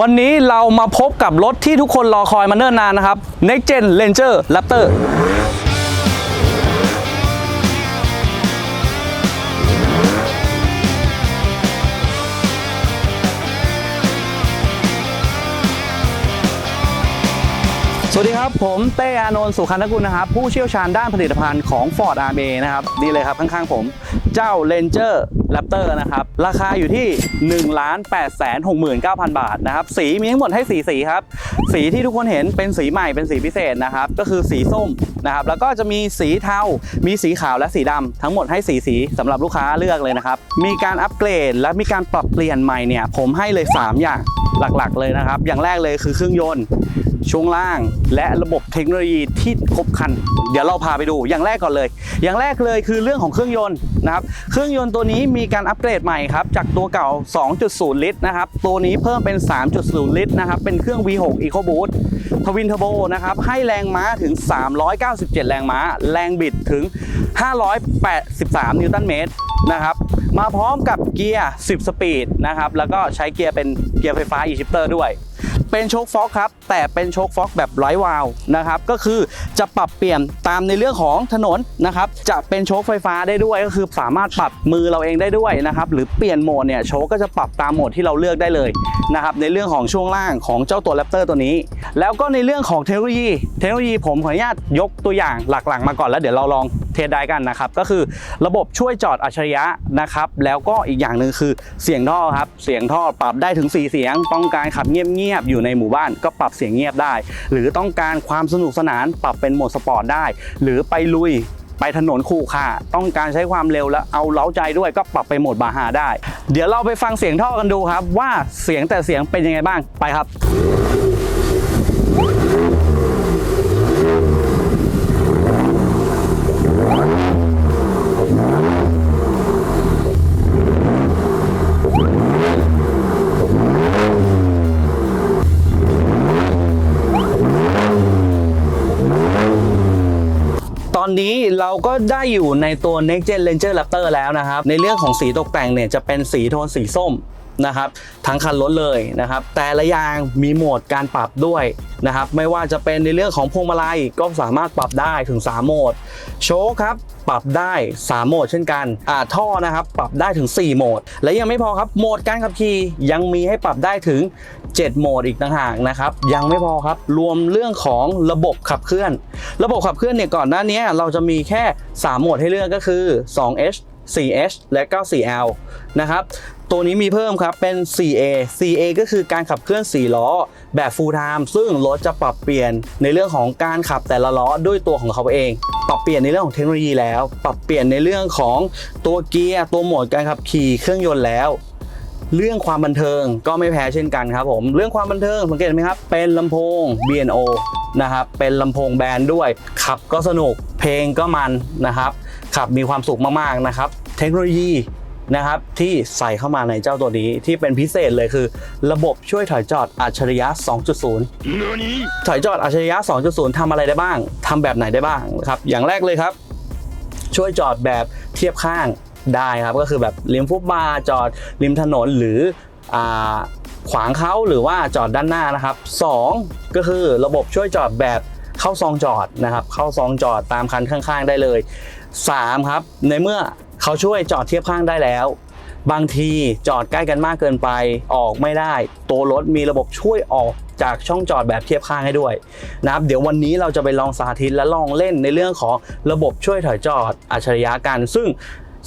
วันนี้เรามาพบกับรถที่ทุกคนรอคอยมาเนิ่นนานนะครับ Next Gen Ranger Raptor สวัสดีครับ ผมเต้อานนท์สุขันธกุลนะครับ ผู้เชี่ยวชาญด้านผลิตภัณฑ์ของ Ford r m a นะครับนี่เลยครับ ข้างๆผม เจ้า Ranger Raptor นะครับ ราคาอยู่ที่ 1 8 6 9 0 0 0 บาทนะครับ สีมีทั้งหมดให้ 4 สีครับ สีที่ทุกคนเห็นเป็นสีใหม่เป็นสีพิเศษนะครับ ก็คือสีส้มนะครับแล้วก็จะมีสีเทา มีสีขาวและสีดำทั้งหมดให้4สีสำหรับลูกค้าเลือกเลยนะครับ มีการอัปเกรดและมีการปรับเปลี่ยนใหม่เนี่ยผมให้เลย 3 อย่างหลักๆ เลยนะครับ อย่างแรกเลยคือเครื่องยนต์ช่วงล่างและระบบเทคโนโลยีที่ครบครัน เดี๋ยวเราพาไปดูอย่างแรกก่อนเลย อย่างแรกเลยคือเรื่องของเครื่องยนต์นะครับ เครื่องยนต์ตัวนี้มีการอัปเกรดใหม่ครับ จากตัวเก่า 2.0 ลิตรนะครับ ตัวนี้เพิ่มเป็น 3.0 ลิตรนะครับ เป็นเครื่อง V6 EcoBoost ทวินเทอร์โบนะครับ ให้แรงม้าถึง97 แรงม้า แรงบิดถึง 583 นิวตันเมตรนะครับ มาพร้อมกับเกียร์ 10 สปีดนะครับ แล้วก็ใช้เกียร์เป็นเกียร์ไฟฟ้า e-shifter ด้วยเป็นโชคฟ็อกครับ แต่เป็นโชคฟ็อกแบบไร้วาล์วนะครับ ก็คือจะปรับเปลี่ยนตามในเรื่องของถนนนะครับ จะเป็นโชคไฟฟ้าได้ด้วยก็คือสามารถปรับมือเราเองได้ด้วยนะครับ หรือเปลี่ยนโหมดเนี่ยโชคก็จะปรับตามโหมดที่เราเลือกได้เลยนะครับ ในเรื่องของช่วงล่างของเจ้าตัวแรปเตอร์ตัวนี้ แล้วก็ในเรื่องของเทคโนโลยี เทคโนโลยีผมขออนุญาตยกตัวอย่างหลักๆ มาก่อนแล้วเดี๋ยวเราลองเทสได้กันนะครับ ก็คือระบบช่วยจอดอัจฉริยะนะครับ แล้วก็อีกอย่างหนึ่งคือเสียงท่อครับ เสียงท่อปรับได้ถึง 4 เสียง ต้องการขับเงียบๆอยู่ในหมู่บ้านก็ปรับเสียงเงียบได้ หรือต้องการความสนุกสนานปรับเป็นโหมดสปอร์ตได้ หรือไปลุยไปถนนคู่ค่ะ ต้องการใช้ความเร็วและเอาเล้าใจด้วยก็ปรับไปโหมดบาฮาได้ เดี๋ยวเราไปฟังเสียงท่อกันดูครับ ว่าเสียงแต่เสียงเป็นยังไงบ้างไปครับ เราก็ได้อยู่ในตัว Next Gen Ranger Raptor แล้วนะครับ ในเรื่องของสีตกแต่งเนี่ยจะเป็นสีโทนสีส้ม นะครับทั้งคันรถเลยนะครับ แต่ละอย่างมีโหมดการปรับด้วยนะครับ ไม่ว่าจะเป็นในเรื่องของพวงมาลัยก็สามารถปรับได้ถึง 3 โหมด โชคครับปรับได้ 3 โหมดเช่นกันอ่าท่อนะครับ ปรับได้ถึง 4 โหมด และยังไม่พอครับโหมดการขับขี่ยังมีให้ปรับได้ถึง 7 โหมดอีกต่างหากนะครับ ยังไม่พอครับรวมเรื่องของระบบขับเคลื่อน ระบบขับเคลื่อนเนี่ยก่อนหน้านี้เราจะมีแค่ 3 โหมดให้เลือกก็คือ 2H 4H และก็ 4L นะครับ ตัวนี้มีเพิ่มครับ เป็น 4A 4A ก็คือการขับเคลื่อน 4 ล้อ แบบ full time ซึ่งรถจะปรับเปลี่ยนในเรื่องของการขับแต่ละล้อด้วยตัวของเขาเอง ปรับเปลี่ยนในเรื่องของเทคโนโลยีแล้ว ปรับเปลี่ยนในเรื่องของตัวเกียร์ ตัวโหมดการขับขี่ เครื่องยนต์แล้ว เรื่องความบันเทิงก็ไม่แพ้เช่นกันครับผม เรื่องความบันเทิงสังเกตไหมครับ เป็นลำโพง B&O นะครับ เป็นลำโพงแบรนด้วย ขับก็สนุก เพลงก็มันนะครับ ขับมีความสุขมากๆนะครับ เทคโนโลยี นะครับที่ใส่เข้ามาในเจ้าตัวนี้ที่เป็นพิเศษเลยคือ ระบบช่วยถอยจอดอัจฉริยะ 2.0 ถอยจอดอัจฉริยะ 2.0ทำอะไรได้บ้างทำแบบไหนได้บ้างครับอย่างแรกเลยครับ ช่วยจอดแบบเทียบข้างได้ครับก็คือแบบริมฟุตบาร์จอดริมถนนหรืออาขวางเขาหรือว่าจอดด้านหน้านะครับ 2 ก็คือระบบช่วยจอดแบบเข้าซองจอดนะครับเข้าซองจอดตามคันข้าง ๆ ได้เลย 3 ครับ ในเมื่อ เขาช่วยจอดเทียบข้างได้แล้ว บางทีจอดใกล้กันมากเกินไปออกไม่ได้ ตัวรถมีระบบช่วยออกจากช่องจอดแบบเทียบข้างให้ด้วยนะครับเดี๋ยววันนี้เราจะไปลองสาธิตและลองเล่นในเรื่องของระบบช่วยถอยจอดอัจฉริยะกัน ซึ่ง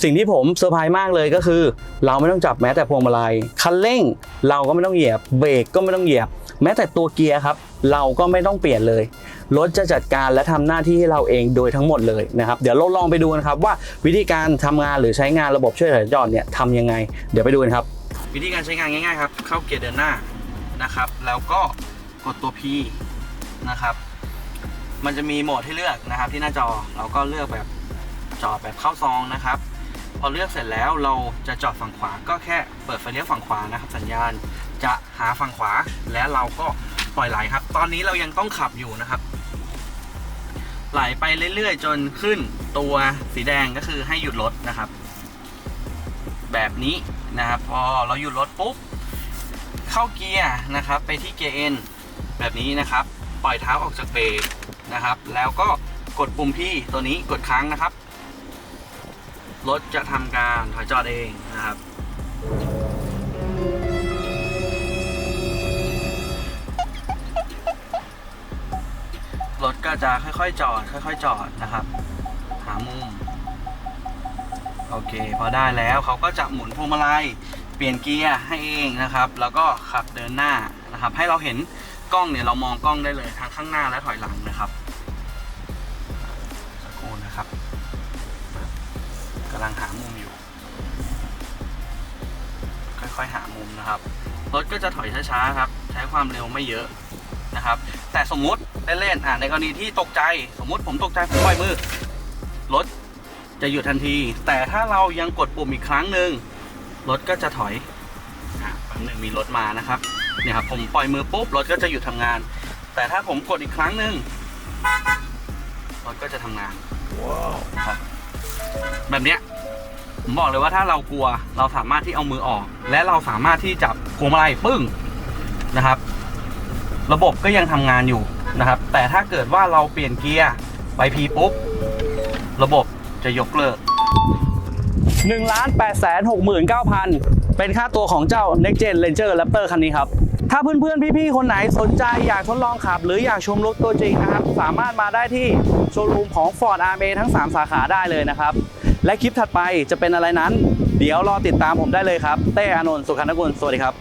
สิ่งที่ผมเซอร์ไพรส์มากเลยก็คือ เราไม่ต้องจับแม้แต่พวงมาลัยคันเร่ง เราก็ไม่ต้องเหยียบเบรกก็ไม่ต้องเหยียบ แม้แต่ตัวเกียร์ครับ เราก็ไม่ต้องเปลี่ยนเลย รถจะจัดการและทำหน้าที่ให้เราเองโดยทั้งหมดเลยนะครับ เดี๋ยวเราลองไปดูนะครับว่าวิธีการทำงานหรือใช้งานระบบช่วยถอยจอดเนี่ยทำยังไง เดี๋ยวไปดูกันครับ วิธีการใช้งานง่ายๆครับ เข้าเกียร์เดินหน้านะครับ แล้วก็กดตัว P นะครับ มันจะมีโหมดให้เลือกนะครับ ที่หน้าจอเราก็เลือกแบบจอดแบบเข้าซองนะครับ พอเลือกเสร็จแล้วเราจะจอดฝั่งขวาก็แค่เปิดไฟเลี้ยวฝั่งขวานะครับ สัญญาณจะหาฝั่งขวาและเราก็ปล่อยไหลครับ ตอนนี้เรายังต้องขับอยู่นะครับ ไหลไปเรื่อยๆ จนขึ้นตัวสีแดงก็คือให้หยุดรถนะครับ แบบนี้นะครับ พอเราหยุดรถปุ๊บ เข้าเกียร์นะครับ ไปที่เกียร์ N แบบนี้นะครับ ปล่อยเท้าออกจากเบรกนะครับ แล้วก็กดปุ่มพี่ตัวนี้กดค้างนะครับรถจะทำการถอยจอดเองนะครับ รถก็จะค่อยๆจอด ค่อย ๆ จอดนะครับ หามุม โอเค พอได้แล้วเขาก็จะหมุนพวงมาลัย เปลี่ยนเกียร์ให้เองนะครับ แล้วก็ขับเดินหน้านะครับ ให้เราเห็นกล้องเนี่ยเรามองกล้องได้เลยทั้งข้างหน้าและถอยหลังนะครับสักครู่นะครับกำลังหามุมอยู่ ค่อยๆหามุมนะครับรถก็จะถอยช้าๆครับ ใช้ความเร็วไม่เยอะนะครับ แต่สมมุติ เล่นๆอะในกรณีที่ตกใจสมมุติผมตกใจผมปล่อยมือรถจะหยุดทันที แต่ถ้าเรายังกดปุ่มอีกครั้งหนึ่งรถก็จะถอยอะแป๊บหนึ่งมีรถมานะครับเนี่ยครับผมปล่อยมือปุ๊บรถก็จะหยุดทำงาน แต่ถ้าผมกดอีกครั้งหนึ่งรถก็จะทำงานครับแบบเนี้ยผมบอกเลยว่าถ้าเรากลัวเราสามารถที่เอามือออก และเราสามารถที่จับพวงมาลัยปึ้งนะครับ ระบบก็ยังทำงานอยู่ นะครับ แต่ถ้าเกิดว่าเราเปลี่ยนเกียร์ไปพีปุ๊บ ระบบจะยกเลิก1ล้าน8 6 9 0 0 0 เป็นค่าตัวของเจ้า Next Gen Ranger Raptor คันนี้ครับ ถ้าเพื่อนๆ พี่ๆ คนไหนสนใจอยากทดลองขับ หรืออยากชมรถตัวจริงนะครับ สามารถมาได้ที่โชว์รูมของ Ford RMA ทั้ง 3 สาขาได้เลยนะครับ และคลิปถัดไปจะเป็นอะไรนั้น เดี๋ยวรอติดตามผมได้เลยครับ เต้อานนท์สุขันธกุลสวัสดีครับ